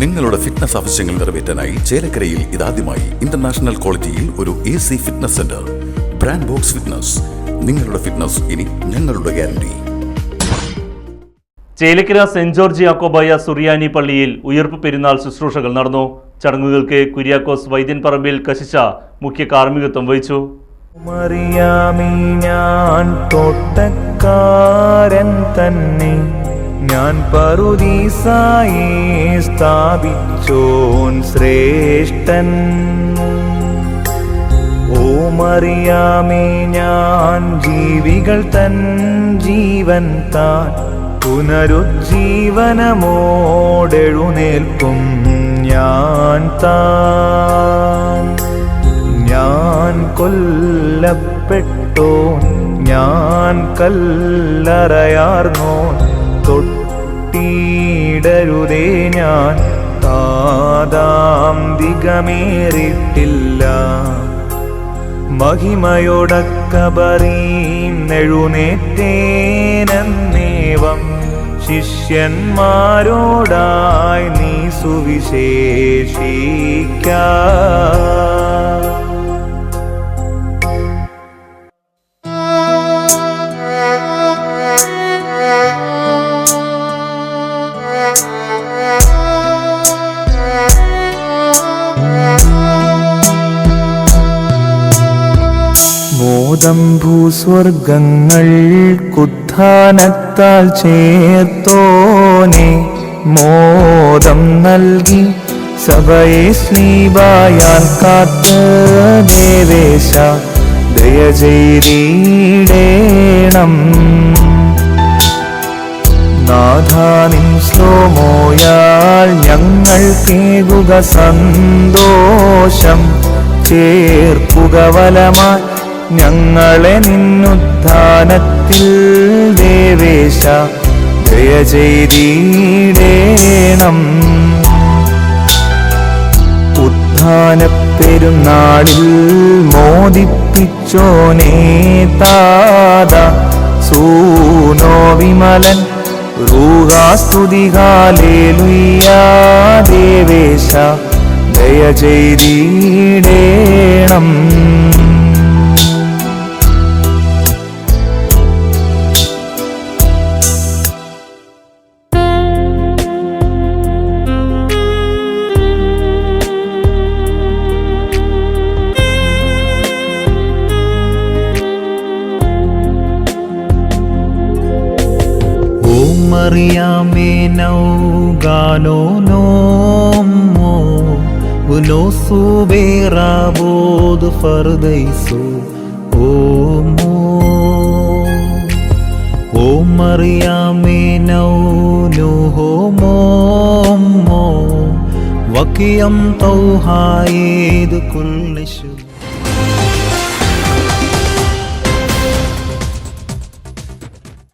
നിങ്ങളുടെ ഫിറ്റ്നസ് ആവശ്യങ്ങൾ നിറവേറ്റാനായി ചേലക്കരയിൽ ഇതാദ്യമായി ഇന്റർനാഷണൽ ക്വാളിറ്റിയിൽ ഒരു A C fitness centre brand box fitness നിങ്ങളുടെ ഫിറ്റ്നസ് ഇനി ഞങ്ങളുടെ ഗ്യാരണ്ടി ചേലക്കര സെന്റ് ജോർജ് യാക്കോബായ സുറിയാനി പള്ളിയിൽ ഉയർപ്പ് പെരുന്നാൾ ശുശ്രൂഷകൾ നടന്നു. ചടങ്ങുകൾക്ക് കുര്യാക്കോസ് വൈദ്യൻ പറമ്പിൽ കശിച്ച മുഖ്യ കാർമ്മികത്വം വഹിച്ചു. മറിയാമി ഞാൻ തോട്ടക്കാരൻ തന്നെ. ഞാൻ പറുദീസായി സ്ഥാപിച്ചോൻ ശ്രേഷ്ഠൻ. ഓമറിയാമേ മറിയാമേ ഞാൻ ജീവികൾ തൻ ജീവൻ താൻ. പുനരുജ്ജീവനമോടെഴുന്നേൽക്കും ഞാൻ താൻ. ഞാൻ കൊല്ലപ്പെട്ടോ ഞാൻ കല്ലറയാർന്നോ തൊട്ടിടരുതേ ഞാൻ. താതാന്തികമേറിട്ടില്ല മഹിമയോടക്കബറീം നെഴുന്നേറ്റേനേവം ശിഷ്യന്മാരോടായി നീ സുവിശേഷിക്ക. മോദം ഭൂസ്വർഗങ്ങൾ കുദ്ധാനത്താൽ ചേർത്തോനെ. മോദം നൽകി സഭയെ സ്നീബായാൽ കാത്ത് ദേവേശ. ദയ ചെയ്തിടേണം. നാഥാനിൻ ശ്ലോമോയാൽ ഞങ്ങൾ കേകുക സന്തോഷം. ചേർക്കുക വലമായി ഞങ്ങളെ നിന്നുദ്ധാനത്തിൽ ദേവേശ ദയ ചെയ്തിടേണം ഉദ്ധാന പെരുന്നാളിൽ മോദിപ്പിച്ചോനേ താത സൂനോ വിമലൻ റൂഹാസ്തുതികാലേലുയ്യാ ദേവേശ ദയ ചെയ്തിടേണം മറിയാമേ നൗഗാനോ നോ ഉനോ സുബേറാവോത് ഫർദൈസു ഓമോ? ഓം മറിയാമേ മോ വക്കിയം തൗഹായേത് കുൽനിഷു?